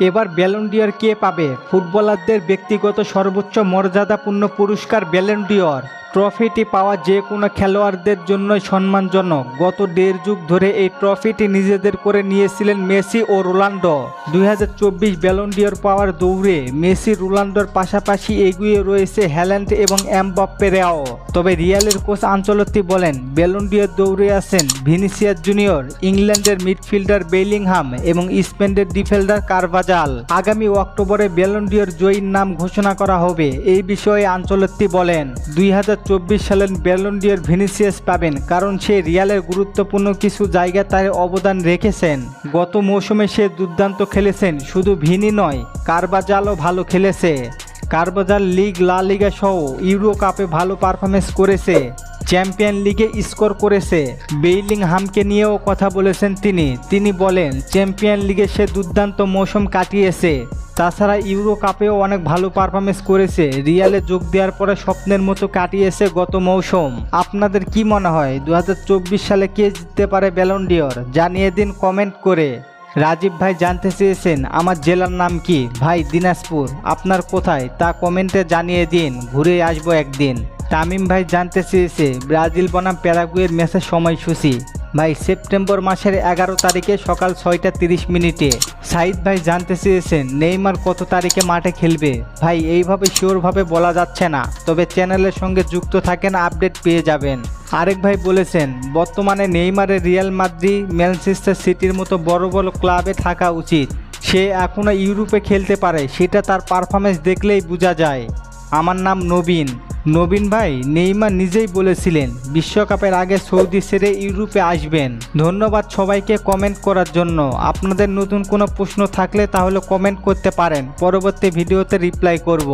এবার ব্যালন্ডিয়র কে পাবে? ফুটবলারদের ব্যক্তিগত সর্বোচ্চ মর্যাদাপূর্ণ পুরস্কার ব্যালন্ডিয়র ট্রফিটি পাওয়া যে কোনো খেলোয়াড়দের জন্যই সম্মানজনক। গত দেড় যুগ ধরে এই ট্রফিটি নিজেদের করে নিয়েছিলেন মেসি ও রোনাল্ডো দুই হাজার চব্বিশ ব্যালন্ডিয়র পাওয়ার দৌড়ে মেসি রোনাল্ডোর পাশাপাশি এগিয়ে রয়েছে হ্যাল্যান্ড এবং এমবাপ্পেরাও তবে রিয়ালের কোচ আঞ্চলত্তি বলেন ব্যালন্ডিয়র দৌড়ে আছেন ভিনিসিয়াস জুনিয়র, ইংল্যান্ডের মিডফিল্ডার বেলিংহাম এবং স্পেনের ডিফেল্ডার কারভাজাল। আগামী অক্টোবরে ব্যালন্ডিয়র জয়ীর নাম ঘোষণা করা হবে, এই বিষয়ে আঞ্চলত্তি বলেন। দুই সালের ব্যালন্ডিয়ার ভিনিসিয়াস পাবেন, কারণ সে রিয়ালের গুরুত্বপূর্ণ কিছু জায়গা তার অবদান রেখেছেন। গত মৌসুমে সে দুর্দান্ত খেলেছেন, শুধু ভিনি নয়, কারবাজালও ভালো খেলেছে। কারবাজাল লিগ লা লিগা সহ ইউরো কাপে ভালো পারফরমেন্স করেছে। চ্যাম্পিয়ন লিগে স্কোর করেছে। বেইলিং হামকে নিয়েও কথা বলেছেন তিনি। তিনি বলেন, চ্যাম্পিয়ন লিগে সে দুর্দান্ত মৌসুম কাটিয়েছে। তাছাড়া ইউরো কাপেও অনেক ভালো পারফরমেন্স করেছে। রিয়ালে যোগ দেওয়ার পরে স্বপ্নের মতো কাটিয়েছে গত মৌসুম। আপনাদের কি মনে হয় দু হাজার চব্বিশ সালে কে জিততে পারে ব্যালন্ডিয়র জানিয়ে দিন কমেন্ট করে। রাজীব ভাই জানতে চেয়েছেন, আমার জেলার নাম কি? ভাই, দিনাজপুর। আপনার কোথায়? তা কমেন্টে জানিয়ে দিন। ঘুরে আসব একদিন। তামিম ভাই জানতে চেয়েছে, ব্রাজিল বনাম প্যারাগুয়ের ম্যাচের সময়সূচি। ভাই, সেপ্টেম্বর মাসের এগারো তারিখে সকাল ছয়টা তিরিশ মিনিটে। সাইদ ভাই জানতে চেয়েছেন, নেইমার কত তারিখে মাঠে খেলবে? ভাই, এইভাবে শিওরভাবে বলা যাচ্ছে না, তবে চ্যানেলের সঙ্গে যুক্ত থাকেন, আপডেট পেয়ে যাবেন। আরেক ভাই বলেছেন, বর্তমানে নেইমারের রিয়াল মাদ্রি ম্যানচেস্টার সিটির মতো বড় বড় ক্লাবে থাকা উচিত। সে এখনও ইউরোপে খেলতে পারে, সেটা তার পারফরমেন্স দেখলেই বোঝা যায়। আমার নাম নবীন। নবীন ভাই নেইমা নিজেই বলেছিলেন, বিশ্বকাপের আগে সৌদি সেরে ইউরোপে আসবেন। ধন্যবাদ সবাইকে কমেন্ট করার জন্য। আপনাদের নতুন কোনো প্রশ্ন থাকলে তাহলে কমেন্ট করতে পারেন। পরবর্তী ভিডিওতে রিপ্লাই করব।